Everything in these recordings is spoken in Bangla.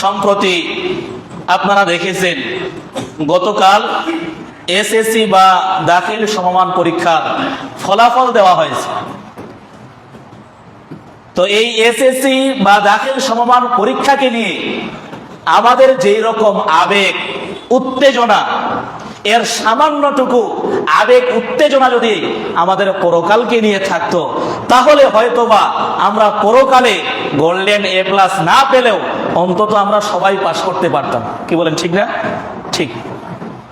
সম্প্রতি আপনারা দেখেছেন, গতকাল এসএসসি বা দাখিল সমমান পরীক্ষার ফলাফল দেওয়া হয়েছে। তো এই এসএসসি বা দাখিল সমমান পরীক্ষাকে নিয়ে আমাদের যেই রকম আবেগ, উত্তেজনা, এর সামান্যটুকু আবেগ, উত্তেজনা যদি আমাদের পরকালকে নিয়ে থাকতো, তাহলে হয়তোবা আমরা পরকালে গোল্ডেন এ প্লাস না পেলেও অন্তত আমরা সবাই পাশ করতে পারতাম। কি বলেন, ঠিক না? ঠিক।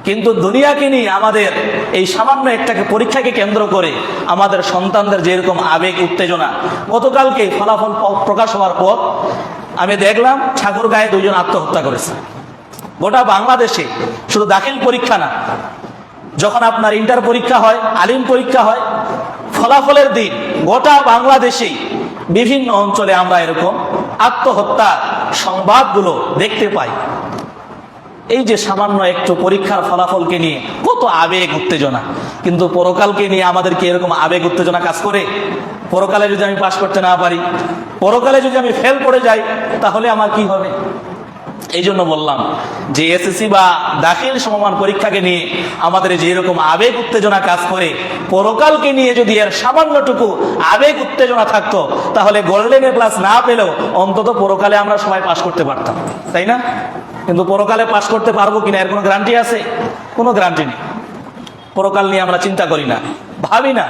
কিন্তু দুনিয়াকে নিয়ে আমাদের এই সামান্য একটাকে পরীক্ষাকে কেন্দ্র করে আমাদের সন্তানদের যেরকম আবেগ, উত্তেজনা, গতকালকে ফলাফল প্রকাশ হওয়ার পর আমি দেখলাম ঠাকুর গায়ে দুজন আত্মহত্যা করেছে। গোটা বাংলাদেশে শুধু দাখিল পরীক্ষা না, যখন আপনার ইন্টার পরীক্ষা হয়, আলিম পরীক্ষা হয়, ফলাফলের দিন গোটা বাংলাদেশেই বিভিন্ন অঞ্চলে আমরা এরকম আত্মহত্যা সংবাদগুলো দেখতে পাই। এই যে সামান্য একটু পরীক্ষার ফলাফলকে নিয়ে কত আবেগ, উত্তেজনা। কিন্তু পরকালকে নিয়ে আমাদেরকে এরকম আবেগ, উত্তেজনা কাজ করে? পরকালে যদি আমি পাশ করতে না পারি, পরকালে যদি আমি ফেল করে যাই, তাহলে আমার কি হবে? এই জন্য বললাম যে এসএসসি বা দাখিল সমমান পরীক্ষাকে নিয়ে আমাদের যে এরকম আবেগ উত্তেজনা কাজ করে, পরকালকে নিয়ে যদি এর সামান্যটুকু আবেগ উত্তেজনা থাকতো, তাহলে গোল্ডেন এ প্লাস না পেলেও অন্তত পরকালে আমরা সবাই পাশ করতে পারতাম। তাই না? কিন্তু পরকালে পাশ করতে পারব কিনা এর কোনো গ্যারান্টি আছে? কোনো গ্যারান্টি নেই। পরকাল নিয়ে আমরা চিন্তা করি না, ভাবি না।